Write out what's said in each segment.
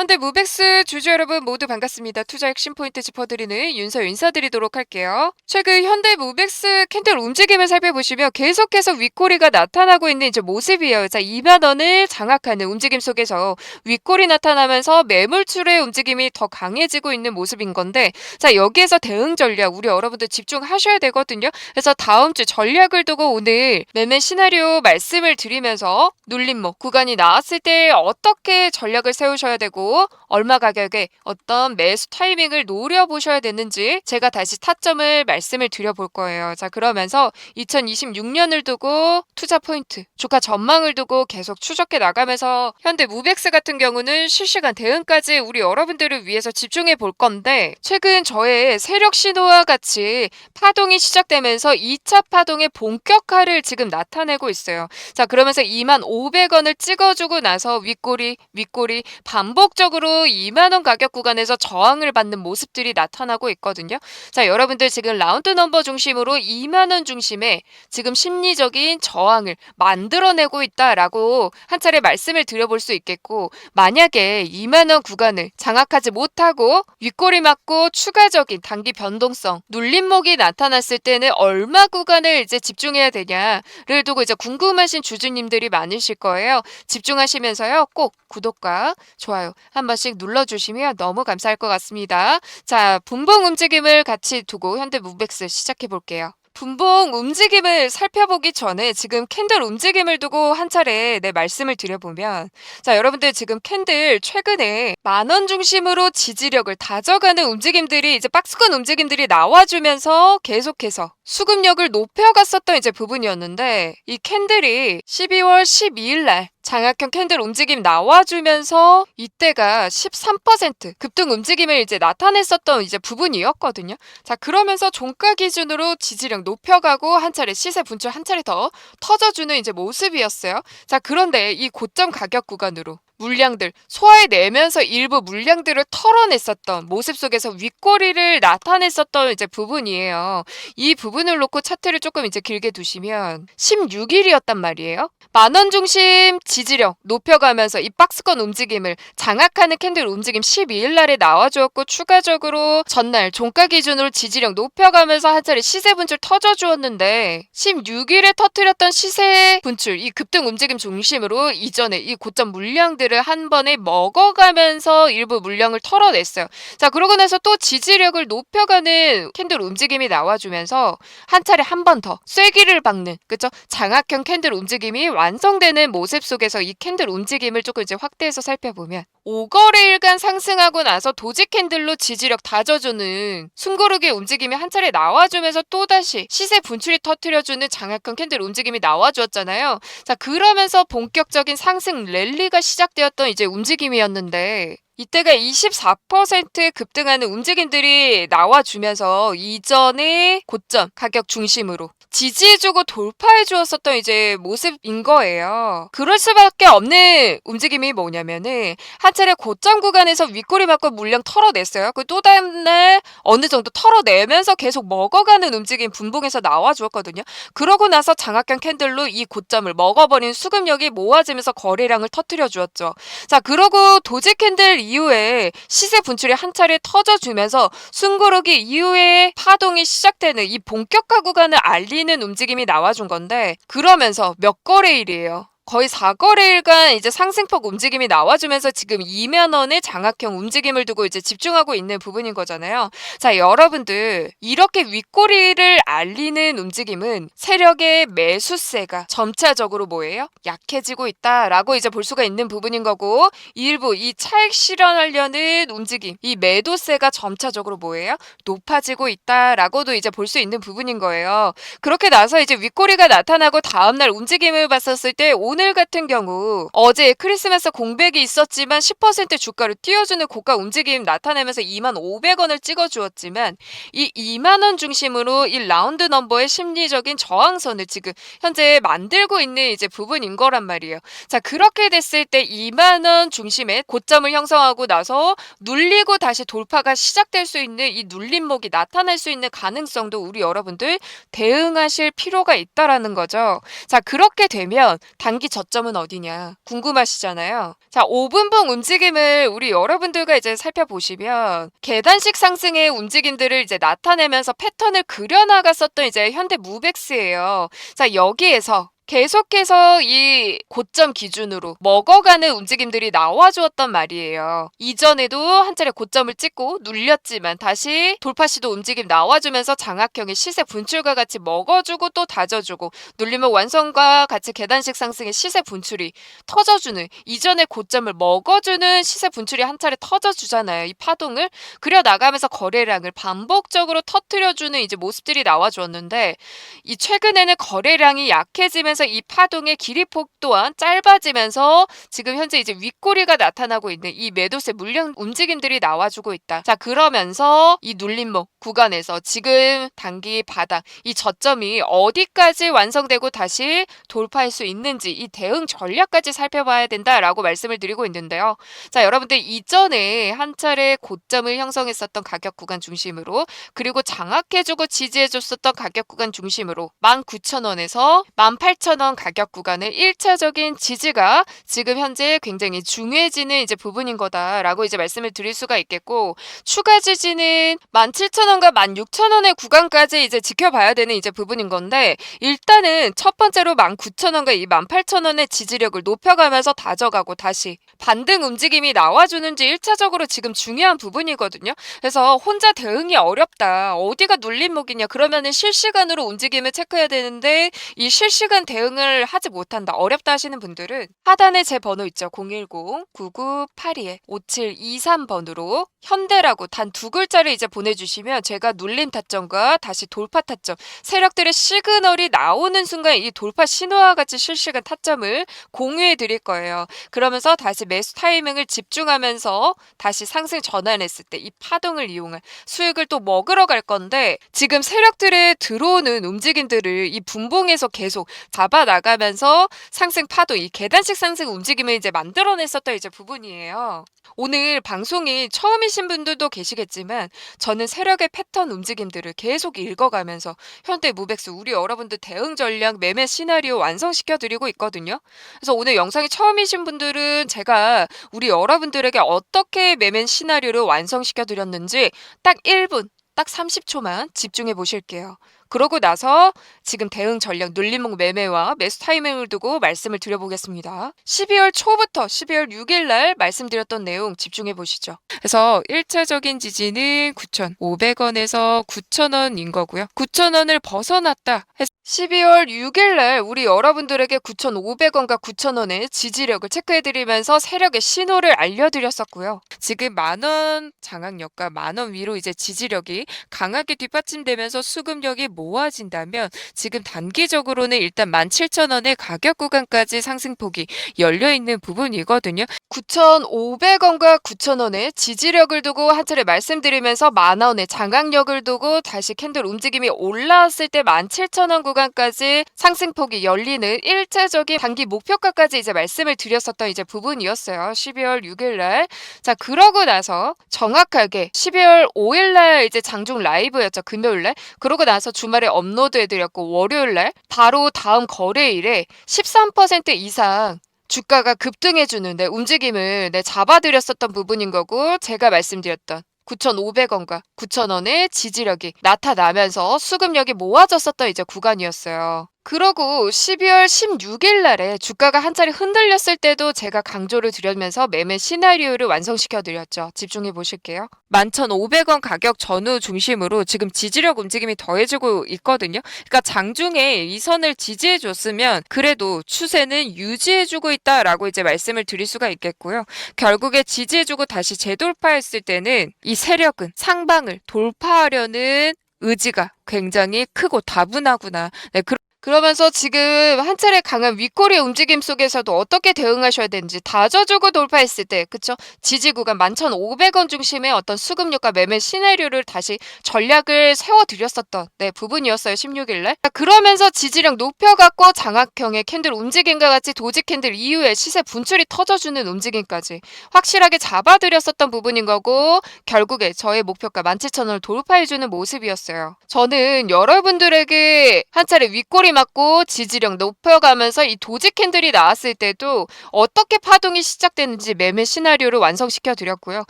현대 무백스 주주 여러분 모두 반갑습니다. 투자 핵심 포인트 짚어드리는 윤서 인사드리도록 할게요. 최근 현대 무백스 캔들 움직임을 살펴보시면 계속해서 윗꼬리가 나타나고 있는 이제 모습이에요. 자, 2만 원을 장악하는 움직임 속에서 윗꼬리 나타나면서 매물출의 움직임이 더 강해지고 있는 모습인 건데, 자, 여기에서 대응 전략 우리 여러분들 집중하셔야 되거든요. 그래서 다음 주 전략을 두고 오늘 매매 시나리오 말씀을 드리면서 눌림목 구간이 나왔을 때 어떻게 전략을 세우셔야 되고 얼마 가격에 어떤 매수 타이밍을 노려보셔야 되는지 제가 다시 타점을 말씀을 드려볼 거예요. 자, 그러면서 2026년을 두고 투자 포인트, 주가 전망을 두고 계속 추적해 나가면서 현대 무백스 같은 경우는 실시간 대응까지 우리 여러분들을 위해서 집중해 볼 건데 최근 저의 세력 신호와 같이 파동이 시작되면서 2차 파동의 본격화를 지금 나타내고 있어요. 자, 그러면서 2만 500원을 찍어주고 나서 윗꼬리, 윗꼬리 반복 적으로 2만 원 가격 구간에서 저항을 받는 모습들이 나타나고 있거든요. 자, 여러분들 지금 라운드 넘버 중심으로 2만 원 중심에 지금 심리적인 저항을 만들어내고 있다라고 한 차례 말씀을 드려볼 수 있겠고 만약에 2만 원 구간을 장악하지 못하고 윗꼬리 맞고 추가적인 단기 변동성 눌림목이 나타났을 때는 얼마 구간을 이제 집중해야 되냐를 두고 이제 궁금하신 주주님들이 많으실 거예요. 집중하시면서요 꼭 구독과 좋아요 한 번씩 눌러주시면 너무 감사할 것 같습니다. 자 분봉 움직임을 같이 두고 현대 무백스 시작해 볼게요. 분봉 움직임을 살펴보기 전에 지금 캔들 움직임을 두고 한 차례 내 말씀을 드려보면 자 여러분들 지금 캔들 최근에 만원 중심으로 지지력을 다져가는 움직임들이 이제 박스권 움직임들이 나와주면서 계속해서 수급력을 높여갔었던 이제 부분이었는데 이 캔들이 12월 12일 날 장학형 캔들 움직임 나와주면서 이때가 13% 급등 움직임을 이제 나타냈었던 이제 부분이었거든요. 자, 그러면서 종가 기준으로 지지력 높여가고 한 차례 시세 분출 한 차례 더 터져주는 이제 모습이었어요. 자, 그런데 이 고점 가격 구간으로 물량들 소화해내면서 일부 물량들을 털어냈었던 모습 속에서 윗꼬리를 나타냈었던 이제 부분이에요. 이 부분을 놓고 차트를 조금 이제 길게 두시면 16일이었단 말이에요. 만원 중심 지지력 높여가면서 이 박스권 움직임을 장악하는 캔들 움직임 12일 날에 나와주었고 추가적으로 전날 종가 기준으로 지지력 높여가면서 한 차례 시세 분출 터져주었는데 16일에 터트렸던 시세 분출 이 급등 움직임 중심으로 이전에 이 고점 물량들 물량들을 한 번에 먹어가면서 일부 물량을 털어냈어요. 자, 그러고 나서 또 지지력을 높여가는 캔들 움직임이 나와주면서 한 차례 한 번 더 쐐기를 박는, 그쵸? 장악형 캔들 움직임이 완성되는 모습 속에서 이 캔들 움직임을 조금 이제 확대해서 살펴보면 5거래일간 상승하고 나서 도지 캔들로 지지력 다져주는 숨고르기 움직임이 한 차례 나와주면서 또다시 시세 분출이 터트려주는 장악형 캔들 움직임이 나와주었잖아요. 자, 그러면서 본격적인 상승 랠리가 시작 되었던 이제 움직임이었는데 이때가 24% 급등하는 움직임들이 나와주면서 이전의 고점 가격 중심으로 지지해주고 돌파해 주었었던 이제 모습인 거예요. 그럴 수밖에 없는 움직임이 뭐냐면은 한 차례 고점 구간에서 윗꼬리 맞고 물량 털어냈어요. 그 또 다음날 어느 정도 털어내면서 계속 먹어가는 움직임 분봉에서 나와 주었거든요. 그러고 나서 장악형 캔들로 이 고점을 먹어버린 수급력이 모아지면서 거래량을 터트려 주었죠. 자, 그러고 도지 캔들 이후에 시세 분출이 한 차례 터져주면서 숨고르기 이후에 파동이 시작되는 이 본격화 구간을 알리는 움직임이 나와준 건데 그러면서 몇 거래일이에요. 거의 4거래일간 이제 상승폭 움직임이 나와주면서 지금 2만 원의 장악형 움직임을 두고 이제 집중하고 있는 부분인 거잖아요. 자, 여러분들 이렇게 윗꼬리를 알리는 움직임은 세력의 매수세가 점차적으로 뭐예요? 약해지고 있다라고 이제 볼 수가 있는 부분인 거고 일부 이 차익 실현하려는 움직임, 이 매도세가 점차적으로 뭐예요? 높아지고 있다라고도 이제 볼 수 있는 부분인 거예요. 그렇게 나서 이제 윗꼬리가 나타나고 다음날 움직임을 봤었을 때 오늘 같은 경우 어제 크리스마스 공백이 있었지만 10% 주가를 띄워주는 고가 움직임 나타내면서 2만 500원을 찍어주었지만 이 2만 원 중심으로 이 라운드 넘버의 심리적인 저항선을 지금 현재 만들고 있는 이제 부분인 거란 말이에요. 자 그렇게 됐을 때 2만 원 중심의 고점을 형성하고 나서 눌리고 다시 돌파가 시작될 수 있는 이 눌림목이 나타날 수 있는 가능성도 우리 여러분들 대응하실 필요가 있다라는 거죠. 자 그렇게 되면 단 단기 저점은 어디냐 궁금하시잖아요. 자, 5분봉 움직임을 우리 여러분들과 이제 살펴보시면 계단식 상승의 움직임들을 이제 나타내면서 패턴을 그려나갔었던 이제 현대 무백스예요. 자, 여기에서 계속해서 이 고점 기준으로 먹어가는 움직임들이 나와주었단 말이에요. 이전에도 한 차례 고점을 찍고 눌렸지만 다시 돌파 시도 움직임 나와주면서 장악형의 시세 분출과 같이 먹어주고 또 다져주고 눌리면 완성과 같이 계단식 상승의 시세 분출이 터져주는 이전의 고점을 먹어주는 시세 분출이 한 차례 터져주잖아요. 이 파동을 그려 나가면서 거래량을 반복적으로 터트려주는 이제 모습들이 나와주었는데 이 최근에는 거래량이 약해지면서 이 파동의 길이폭 또한 짧아지면서 지금 현재 이제 윗꼬리가 나타나고 있는 이 매도세 물량 움직임들이 나와주고 있다. 자 그러면서 이 눌림목 구간에서 지금 단기 바닥 이 저점이 어디까지 완성되고 다시 돌파할 수 있는지 이 대응 전략까지 살펴봐야 된다라고 말씀을 드리고 있는데요. 자 여러분들 이전에 한 차례 고점을 형성했었던 가격 구간 중심으로 그리고 장악해주고 지지해줬었던 가격 구간 중심으로 19,000원에서 18,000원 가격 구간의 1차적인 지지가 지금 현재 굉장히 중요해지는 이제 부분인 거다라고 이제 말씀을 드릴 수가 있겠고 추가 지지는 17,000원과 16,000원의 구간까지 이제 지켜봐야 되는 이제 부분인 건데 일단은 첫 번째로 19,000원과 이 18,000원의 지지력을 높여가면서 다져가고 다시 반등 움직임이 나와주는지 1차적으로 지금 중요한 부분이거든요. 그래서 혼자 대응이 어렵다. 어디가 눌림목이냐. 그러면은 실시간으로 움직임을 체크해야 되는데 이 실시간 대응을 하지 못한다. 어렵다 하시는 분들은 하단에 제 번호 있죠. 010-9982-5723 번으로 현대라고 단 두 글자를 이제 보내주시면 제가 눌림 타점과 다시 돌파 타점 세력들의 시그널이 나오는 순간 이 돌파 신호와 같이 실시간 타점을 공유해 드릴 거예요. 그러면서 다시 매수 타이밍을 집중하면서 다시 상승 전환했을 때 이 파동을 이용한 수익을 또 먹으러 갈 건데 지금 세력들의 들어오는 움직임들을 이 분봉에서 계속 잡아 나가면서 상승 파도 이 계단식 상승 움직임을 이제 만들어냈었던 이제 부분이에요. 오늘 방송이 처음이신 분들도 계시겠지만 저는 세력의 패턴 움직임들을 계속 읽어가면서 현대 무백수 우리 여러분들 대응 전략 매매 시나리오 완성시켜 드리고 있거든요. 그래서 오늘 영상이 처음이신 분들은 제가 우리 여러분들에게 어떻게 매매 시나리오를 완성시켜 드렸는지 딱 1분 딱 30초만 집중해 보실게요. 그러고 나서 지금 대응 전략 눌림목 매매와 매수 타이밍을 두고 말씀을 드려보겠습니다. 12월 초부터 12월 6일 날 말씀드렸던 내용 집중해 보시죠. 그래서 1차적인 지지는 9,500원에서 9,000원인 거고요. 9,000원을 벗어났다. 해서 12월 6일 날 우리 여러분들에게 9,500원과 9,000원의 지지력을 체크해 드리면서 세력의 신호를 알려 드렸었고요. 지금 만원 장악력과 만원 위로 이제 지지력이 강하게 뒷받침되면서 수급력이 모아진다면 지금 단기적으로는 일단 17,000원의 가격 구간까지 상승폭이 열려 있는 부분이거든요. 9,500원과 9,000원의 지지력을 두고 한 차례 말씀드리면서 만원의 장악력을 두고 다시 캔들 움직임이 올라왔을 때 17,000원 구간 까지 상승폭이 열리는 일차적인 단기 목표가까지 이제 말씀을 드렸었던 이제 부분이었어요. 12월 6일 날. 자, 그러고 나서 정확하게 12월 5일 날 이제 장중 라이브였죠. 금요일 날. 그러고 나서 주말에 업로드 해드렸고 월요일 날 바로 다음 거래일에 13% 이상 주가가 급등해 주는데 움직임을 네, 잡아드렸었던 부분인 거고 제가 말씀드렸던 9,500원과 9,000원의 지지력이 나타나면서 수급력이 모아졌었던 이제 구간이었어요. 그러고 12월 16일 날에 주가가 한 차례 흔들렸을 때도 제가 강조를 드리면서 매매 시나리오를 완성시켜 드렸죠. 집중해 보실게요. 11,500원 가격 전후 중심으로 지금 지지력 움직임이 더해지고 있거든요. 그러니까 장중에 이 선을 지지해 줬으면 그래도 추세는 유지해 주고 있다라고 이제 말씀을 드릴 수가 있겠고요. 결국에 지지해 주고 다시 재돌파했을 때는 이 세력은 상방을 돌파하려는 의지가 굉장히 크고 다분하구나. 네, 그 그러면서 지금 한 차례 강한 윗꼬리 움직임 속에서도 어떻게 대응하셔야 되는지 다져주고 돌파했을 때, 그쵸? 지지 구간 11,500원 중심의 어떤 수급력과 매매 시나리오를 다시 전략을 세워드렸었던 네, 부분이었어요. 16일날. 그러면서 지지력 높여갖고 장악형의 캔들 움직임과 같이 도지 캔들 이후에 시세 분출이 터져주는 움직임까지 확실하게 잡아드렸었던 부분인 거고 결국에 저의 목표가 17,000원을 돌파해주는 모습이었어요. 저는 여러분들에게 한 차례 윗꼬리 위코리 맞고 지지력 높여가면서 이 도지 캔들이 나왔을 때도 어떻게 파동이 시작되는지 매매 시나리오를 완성시켜 드렸고요.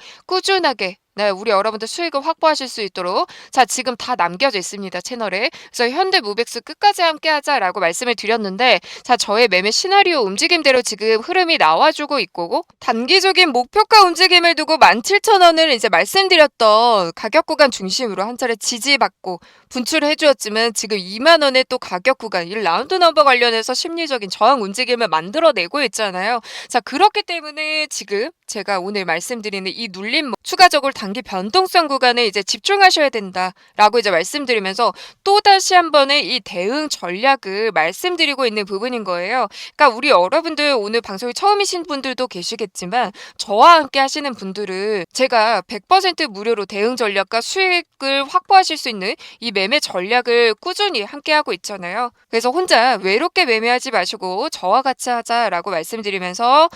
꾸준하게 네, 우리 여러분들 수익을 확보하실 수 있도록 자, 지금 다 남겨져 있습니다. 채널에. 그래서 현대 무백스 끝까지 함께 하자라고 말씀을 드렸는데 자, 저의 매매 시나리오 움직임대로 지금 흐름이 나와주고 있고 단기적인 목표가 움직임을 두고 17,000원을 이제 말씀드렸던 가격 구간 중심으로 한 차례 지지받고 분출을 해주었지만 지금 2만 원의 또 가격 구간, 이 라운드 넘버 관련해서 심리적인 저항 움직임을 만들어내고 있잖아요. 자, 그렇기 때문에 지금 제가 오늘 말씀드리는 이 눌림 추가적으로 단기 변동성 구간에 이제 집중하셔야 된다라고 이제 말씀드리면서 또 다시 한 번의 이 대응 전략을 말씀드리고 있는 부분인 거예요. 그러니까 우리 여러분들 오늘 방송이 처음이신 분들도 계시겠지만 저와 함께 하시는 분들은 제가 100% 무료로 대응 전략과 수익을 확보하실 수 있는 이 매매 전략을 꾸준히 함께 하고 있잖아요. 그래서 혼자 외롭게 매매하지 마시고 저와 같이 하자라고 말씀드리면서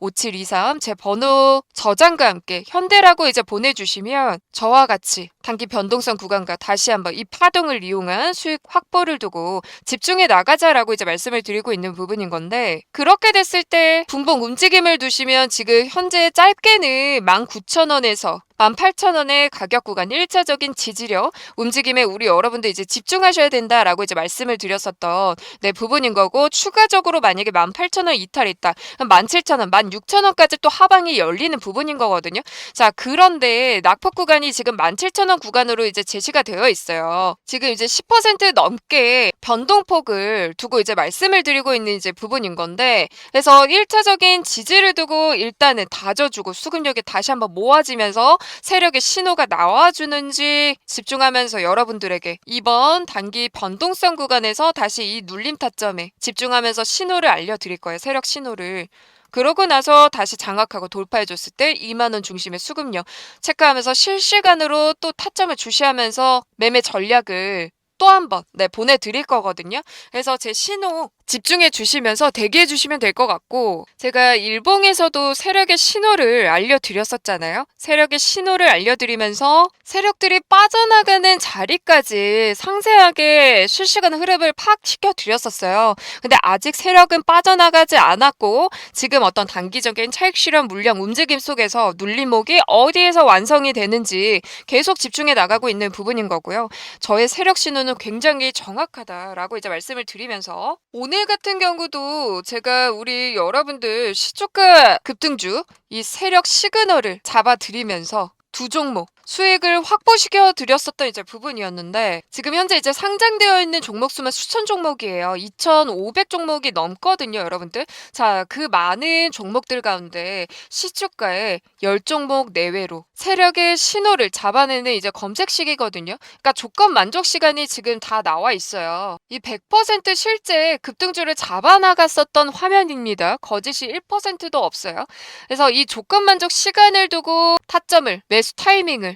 010-9982-5723 제 번호 저장과 함께 현대라고 이제 보내주시면 저와 같이 단기 변동성 구간과 다시 한번 이 파동을 이용한 수익 확보를 두고 집중해 나가자라고 이제 말씀을 드리고 있는 부분인 건데 그렇게 됐을 때 분봉 움직임을 두시면 지금 현재 짧게는 19,000원에서 18,000원의 가격 구간 1차적인 지지력 움직임에 우리 여러분들 이제 집중하셔야 된다라고 이제 말씀을 드렸었던 네 부분인 거고 추가적으로 만약에 18,000원 이탈했다. 17,000원, 16,000원까지 또 하방이 열리는 부분인 거거든요. 자, 그런데 낙폭 구간이 지금 17,000원 구간으로 이제 제시가 되어 있어요. 지금 이제 10% 넘게 변동폭을 두고 이제 말씀을 드리고 있는 이제 부분인 건데 그래서 1차적인 지지를 두고 일단은 다져주고 수급력이 다시 한번 모아지면서 세력의 신호가 나와주는지 집중하면서 여러분들에게 이번 단기 변동성 구간에서 다시 이 눌림 타점에 집중하면서 신호를 알려드릴 거예요. 세력 신호를. 그러고 나서 다시 장악하고 돌파해줬을 때 2만원 중심의 수급력 체크하면서 실시간으로 또 타점을 주시하면서 매매 전략을 또 한 번, 네, 보내드릴 거거든요. 그래서 제 신호 집중해 주시면서 대기해 주시면 될 것 같고, 제가 일봉에서도 세력의 신호를 알려드렸었잖아요. 세력의 신호를 알려드리면서 세력들이 빠져나가는 자리까지 상세하게 실시간 흐름을 파악시켜 드렸었어요. 근데 아직 세력은 빠져나가지 않았고, 지금 어떤 단기적인 실현 물량 움직임 속에서 눌림목이 어디에서 완성이 되는지 계속 집중해 나가고 있는 부분인 거고요. 저의 세력 신호는 굉장히 정확하다라고 이제 말씀을 드리면서 오늘 같은 경우도 제가 우리 여러분들 시초가 급등주 이 세력 시그널을 잡아드리면서 두 종목 수익을 확보시켜 드렸었던 이제 부분이었는데 지금 현재 이제 상장되어 있는 종목 수만 수천 종목이에요. 2,500 종목이 넘거든요, 여러분들. 자, 그 많은 종목들 가운데 시초가에 10종목 내외로 세력의 신호를 잡아내는 이제 검색 시기거든요. 그러니까 조건 만족 시간이 지금 다 나와 있어요. 이 100% 실제 급등주를 잡아나갔었던 화면입니다. 거짓이 1%도 없어요. 그래서 이 조건 만족 시간을 두고 타점을 매수 타이밍을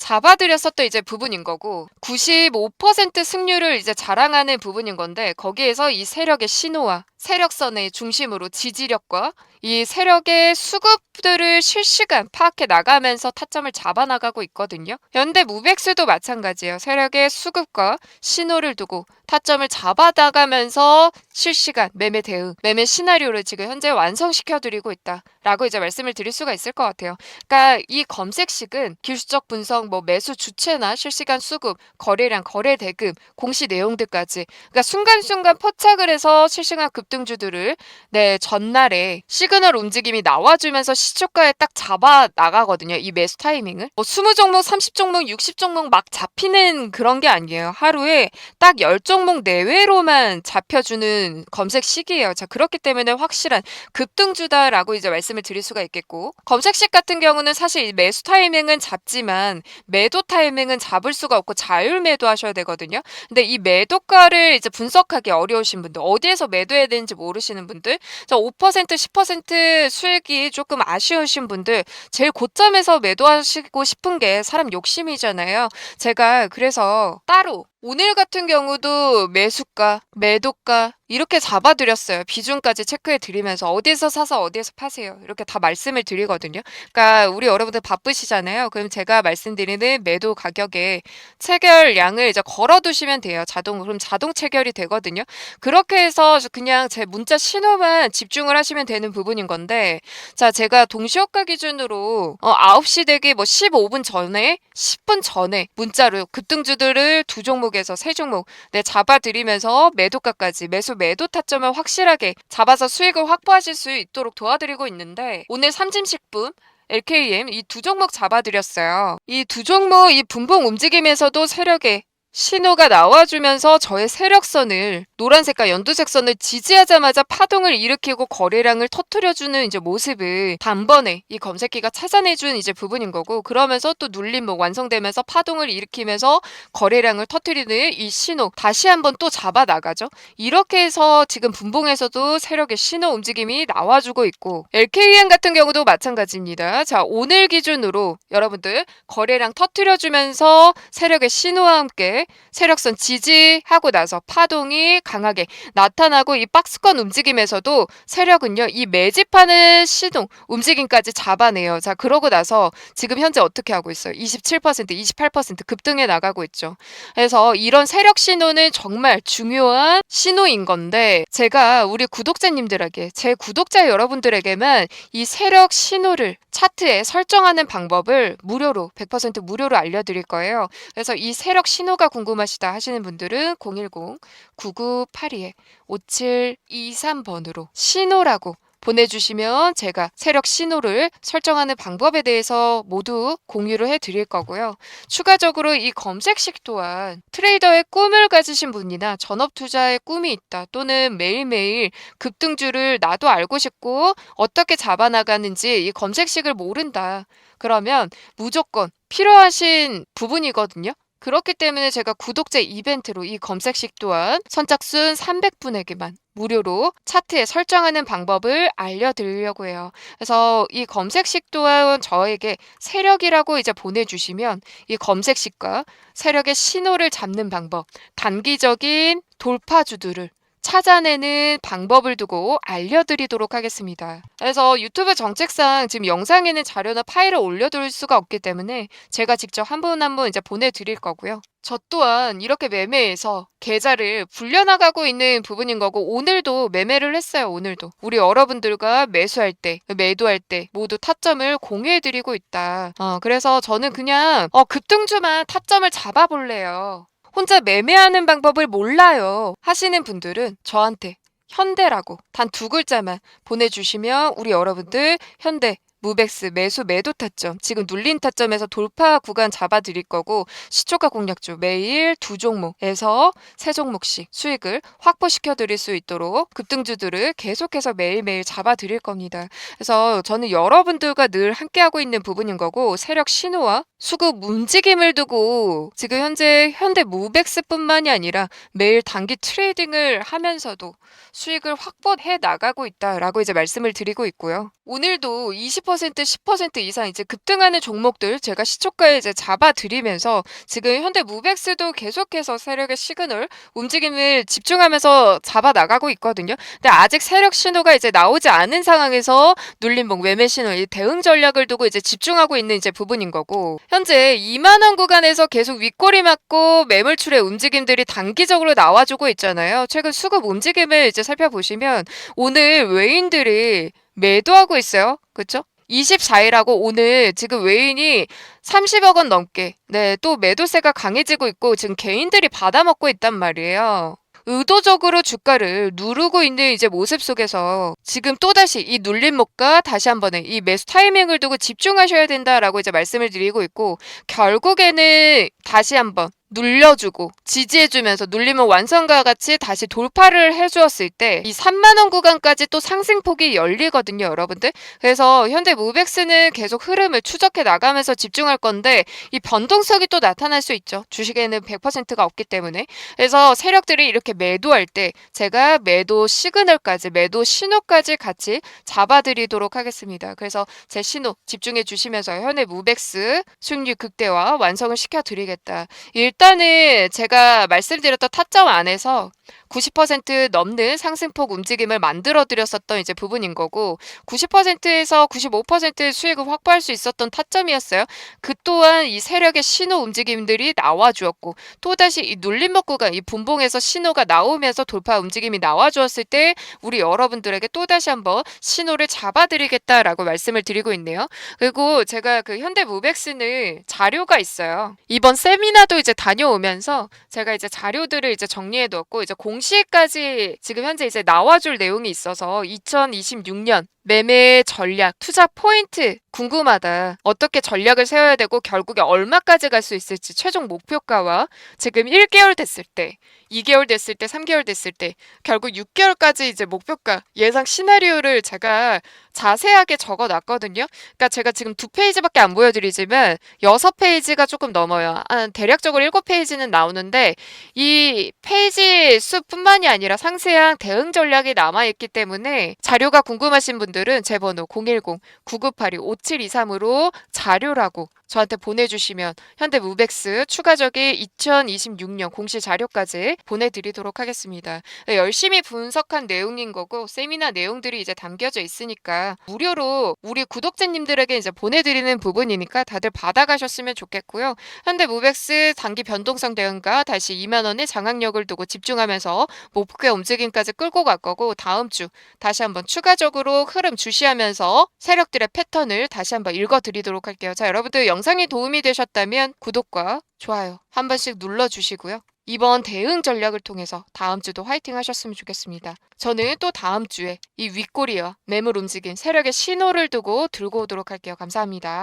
잡아드렸었던 이제 부분인 거고 95% 승률을 이제 자랑하는 부분인 건데 거기에서 이 세력의 신호와 세력선의 중심으로 지지력과 이 세력의 수급들을 실시간 파악해 나가면서 타점을 잡아 나가고 있거든요. 현대 무백스도 마찬가지예요. 세력의 수급과 신호를 두고 타점을 잡아 나가면서 실시간 매매 대응, 매매 시나리오를 지금 현재 완성시켜 드리고 있다라고 이제 말씀을 드릴 수가 있을 것 같아요. 그러니까 이 검색식은 기술적 분석, 뭐 매수 주체나 실시간 수급, 거래량, 거래 대금, 공시 내용들까지 그러니까 순간순간 포착을 해서 실시간 급등주들을 네 전날에 시그널 움직임이 나와주면서 시초가에 딱 잡아 나가거든요. 이 매수 타이밍을 뭐 20종목, 30종목, 60종목 막 잡히는 그런 게 아니에요. 하루에 딱 10종목 내외로만 잡혀주는 검색 시기예요. 자 그렇기 때문에 확실한 급등주다라고 이제 말씀을 드릴 수가 있겠고 검색식 같은 경우는 사실 이 매수 타이밍은 잡지만 매도 타이밍은 잡을 수가 없고 자율 매도하셔야 되거든요. 근데 이 매도가를 이제 분석하기 어려우신 분들, 어디에서 매도해야 되는지 모르시는 분들, 저 5% 10% 수익이 조금 아쉬우신 분들, 제일 고점에서 매도하시고 싶은 게 사람 욕심이잖아요. 제가 그래서 따로 오늘 같은 경우도 매수가, 매도가 이렇게 잡아드렸어요. 비중까지 체크해 드리면서 어디서 사서 어디에서 파세요. 이렇게 다 말씀을 드리거든요. 그러니까 우리 여러분들 바쁘시잖아요. 그럼 제가 말씀드리는 매도 가격에 체결량을 이제 걸어두시면 돼요. 자동 그럼 자동 체결이 되거든요. 그렇게 해서 그냥 제 문자 신호만 집중을 하시면 되는 부분인 건데 자 제가 동시효과 기준으로 어 9시 되기 뭐 15분 전에 10분 전에 문자로 급등주들을 두 종목 에서 세 종목 네 잡아드리면서 매도가까지 매수 매도 타점을 확실하게 잡아서 수익을 확보하실 수 있도록 도와드리고 있는데 오늘 삼짐식품 LKM 이 두 종목 잡아드렸어요. 이 두 종목 이 분봉 움직임에서도 세력의 신호가 나와주면서 저의 세력선을 노란색과 연두색 선을 지지하자마자 파동을 일으키고 거래량을 터트려주는 이제 모습을 단번에 이 검색기가 찾아내준 이제 부분인 거고 그러면서 또 눌림목 완성되면서 파동을 일으키면서 거래량을 터트리는 이 신호 다시 한번 또 잡아 나가죠. 이렇게 해서 지금 분봉에서도 세력의 신호 움직임이 나와주고 있고 LKM 같은 경우도 마찬가지입니다. 자 오늘 기준으로 여러분들 거래량 터트려주면서 세력의 신호와 함께 세력선 지지하고 나서 파동이 강하게 나타나고 이 박스권 움직임에서도 세력은요 이 매집하는 시동 움직임까지 잡아내요. 자 그러고 나서 지금 현재 어떻게 하고 있어요? 27% 28% 급등해 나가고 있죠. 그래서 이런 세력 신호는 정말 중요한 신호인 건데 제가 우리 구독자님들에게 제 구독자 여러분들에게만 이 세력 신호를 차트에 설정하는 방법을 무료로 100% 무료로 알려드릴 거예요. 그래서 이 세력 신호가 궁금하시다 하시는 분들은 010-9982-5723번으로 신호라고 보내주시면 제가 세력 신호를 설정하는 방법에 대해서 모두 공유를 해드릴 거고요. 추가적으로 이 검색식 또한 트레이더의 꿈을 가지신 분이나 전업 투자의 꿈이 있다 또는 매일매일 급등주를 나도 알고 싶고 어떻게 잡아나가는지 이 검색식을 모른다. 그러면 무조건 필요하신 부분이거든요. 그렇기 때문에 제가 구독자 이벤트로 이 검색식 또한 선착순 300분에게만 무료로 차트에 설정하는 방법을 알려드리려고 해요. 그래서 이 검색식 또한 저에게 세력이라고 이제 보내주시면 이 검색식과 세력의 신호를 잡는 방법, 단기적인 돌파주들을 찾아내는 방법을 두고 알려드리도록 하겠습니다. 그래서 유튜브 정책상 지금 영상에는 자료나 파일을 올려둘 수가 없기 때문에 제가 직접 한분 한분 이제 보내드릴 거고요. 저 또한 이렇게 매매해서 계좌를 불려나가고 있는 부분인 거고 오늘도 매매를 했어요. 오늘도 우리 여러분들과 매수할 때 매도할 때 모두 타점을 공유해드리고 있다. 어, 그래서 저는 그냥 어, 급등주만 타점을 잡아볼래요. 혼자 매매하는 방법을 몰라요. 하시는 분들은 저한테 현대라고 단 두 글자만 보내주시면 우리 여러분들 현대 무백스 매수 매도 타점 지금 눌린 타점에서 돌파 구간 잡아드릴 거고 시초가 공략주 매일 두 종목에서 세 종목씩 수익을 확보시켜 드릴 수 있도록 급등주들을 계속해서 매일매일 잡아드릴 겁니다. 그래서 저는 여러분들과 늘 함께하고 있는 부분인 거고 세력 신호와 수급 움직임을 두고 지금 현재 현대 무백스뿐만이 아니라 매일 단기 트레이딩을 하면서도 수익을 확보해 나가고 있다라고 이제 말씀을 드리고 있고요. 오늘도 20% 10% 이상 이제 급등하는 종목들 제가 시초가에 이제 잡아드리면서 지금 현대 무백스도 계속해서 세력의 시그널 움직임을 집중하면서 잡아 나가고 있거든요. 근데 아직 세력 신호가 이제 나오지 않은 상황에서 눌림목 매매 신호 이 대응 전략을 두고 이제 집중하고 있는 이제 부분인 거고 현재 2만 원 구간에서 계속 윗꼬리 맞고 매물 출의 움직임들이 단기적으로 나와주고 있잖아요. 최근 수급 움직임을 이제 살펴보시면 오늘 외인들이 매도하고 있어요. 그렇죠? 24일하고 오늘 지금 외인이 30억 원 넘게 네, 또 매도세가 강해지고 있고 지금 개인들이 받아먹고 있단 말이에요. 의도적으로 주가를 누르고 있는 이제 모습 속에서 지금 또다시 이 눌림목과 다시 한 번에 이 매수 타이밍을 두고 집중하셔야 된다라고 이제 말씀을 드리고 있고 결국에는 다시 한번 눌려주고 지지해주면서 눌리면 완성과 같이 다시 돌파를 해주었을 때 이 3만원 구간까지 또 상승폭이 열리거든요 여러분들. 그래서 현대 무백스는 계속 흐름을 추적해 나가면서 집중할 건데 이 변동성이 또 나타날 수 있죠. 주식에는 100%가 없기 때문에. 그래서 세력들이 이렇게 매도할 때 제가 매도 시그널까지 매도 신호까지 같이 잡아드리도록 하겠습니다. 그래서 제 신호 집중해 주시면서 현대 무백스 수익률 극대화 완성을 시켜드리겠다. 일단 일단은 제가 말씀드렸던 타점 안에서 90% 넘는 상승폭 움직임을 만들어 드렸었던 이제 부분인 거고 90%에서 95% 수익을 확보할 수 있었던 타점이었어요. 그 또한 이 세력의 신호 움직임들이 나와 주었고 또다시 이 눌림목 구간 이 분봉에서 신호가 나오면서 돌파 움직임이 나와 주었을 때 우리 여러분들에게 또다시 한번 신호를 잡아 드리겠다라고 말씀을 드리고 있네요. 그리고 제가 그 현대 무백스는 자료가 있어요. 이번 세미나도 이제 다 녀오면서 제가 이제 자료들을 이제 정리해 두었고 이제 공시까지 지금 현재 이제 나와줄 내용이 있어서 2026년 매매 전략, 투자 포인트 궁금하다. 어떻게 전략을 세워야 되고 결국에 얼마까지 갈 수 있을지 최종 목표가와 지금 1개월 됐을 때, 2개월 됐을 때, 3개월 됐을 때 결국 6개월까지 이제 목표가 예상 시나리오를 제가 자세하게 적어 놨거든요. 그러니까 제가 지금 두 페이지밖에 안 보여드리지만 여섯 페이지가 조금 넘어요. 한 대략적으로 일곱 페이지는 나오는데 이 페이지 수뿐만이 아니라 상세한 대응 전략이 남아 있기 때문에 자료가 궁금하신 분 들은 제 번호 010-9982-5723으로 자료라고 저한테 보내주시면 현대무백스 추가적인 2026년 공시 자료까지 보내드리도록 하겠습니다. 네, 열심히 분석한 내용인 거고 세미나 내용들이 이제 담겨져 있으니까 무료로 우리 구독자님들에게 이제 보내드리는 부분이니까 다들 받아가셨으면 좋겠고요. 현대무백스 단기 변동성 대응과 다시 2만 원의 장악력을 두고 집중하면서 목표 움직임까지 끌고 갈 거고 다음 주 다시 한번 추가적으로 흐름 주시하면서 세력들의 패턴을 다시 한번 읽어드리도록 할게요. 자, 여러분들 영 상이 도움이 되셨다면 구독과 좋아요 한 번씩 눌러주시고요. 이번 대응 전략을 통해서 다음 주도 화이팅 하셨으면 좋겠습니다. 저는 또 다음 주에 이 윗꼬리와 매물 움직임 세력의 신호를 두고 들고 오도록 할게요. 감사합니다.